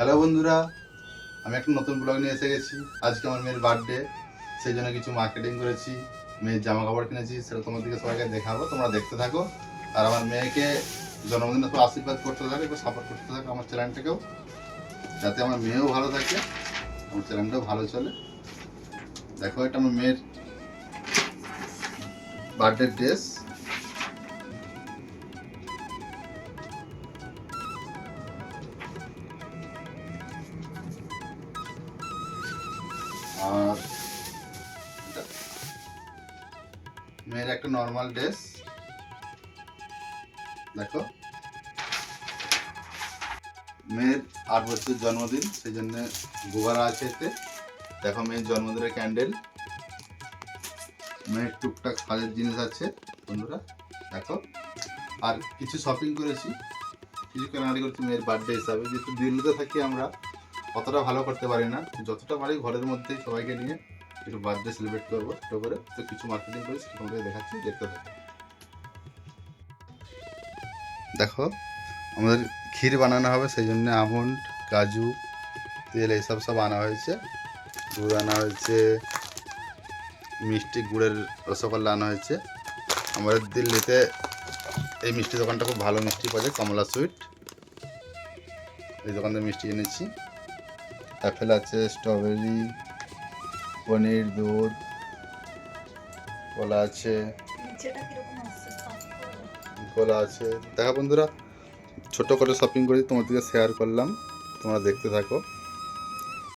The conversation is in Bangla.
হ্যালো বন্ধুরা, আমি একটা নতুন ব্লগ নিয়ে এসে গেছি। আজকে আমার মেয়ের বার্থডে সেই জন্য কিছু মার্কেটিং করেছি, মেয়ের জামা কাপড় কিনেছি, সেটা তোমাদেরকে সবাইকে দেখাবো, তোমরা দেখতে থাকো। আর আমার মেয়েকে জন্মদিনে তো আশীর্বাদ করতে থাকো, একটু সাপোর্ট করতে থাকো আমার চ্যানেলটাকেও যাতে আমার মেয়েও ভালো থাকে, আমার চ্যানেলটাও ভালো চলে। দেখো, এটা আমার মেয়ের বার্থডে ড্রেস আর মেয়ের একটা নর্মাল ড্রেস দেখো। মেয়ের আট বছরের জন্মদিন, সেই জন্য গোবারা আছে এতে। দেখো মেয়ের জন্মদিনের ক্যান্ডেল মেয়ের টুকটাক সাজের জিনিস আছে, বন্ধুরা, দেখো। আর কিছু শপিং করেছি। কিছু কেনাকাটি করছি মেয়ের বার্থডে হিসাবে। যেহেতু দিল্লিতে থাকি আমরা অতটা ভালো করতে পারি না। যতটা পারি ঘরের মধ্যেই সবাইকে নিয়ে একটু বার্থডে সেলিব্রেট করব, ছোটো করে। তো কিছু মার্কেটিং করি সেটা তোমাদের দেখাচ্ছি, দেখতে থাকো। দেখো, আমাদের ক্ষীর বানানো হবে, সেই জন্য আমন্ড, কাজু, তেল এইসব সব আনা হয়েছে। গুড় আনা হয়েছে, মিষ্টি গুড়ের রসগোল্লা আনা হয়েছে। আমাদের দিল্লিতে এই মিষ্টি দোকানটা খুব ভালো মিষ্টি পাওয়া যায়, কমলা সুইট এই দোকান থেকে মিষ্টি এনেছি। অ্যাপেল আছে স্ট্রবেরি পনির দুধ কলা আছে। কলা আছে। দেখা বন্ধুরা ছোট করে শপিং করে তোমাদেরকে শেয়ার করলাম। তোমরা দেখতে থাকো।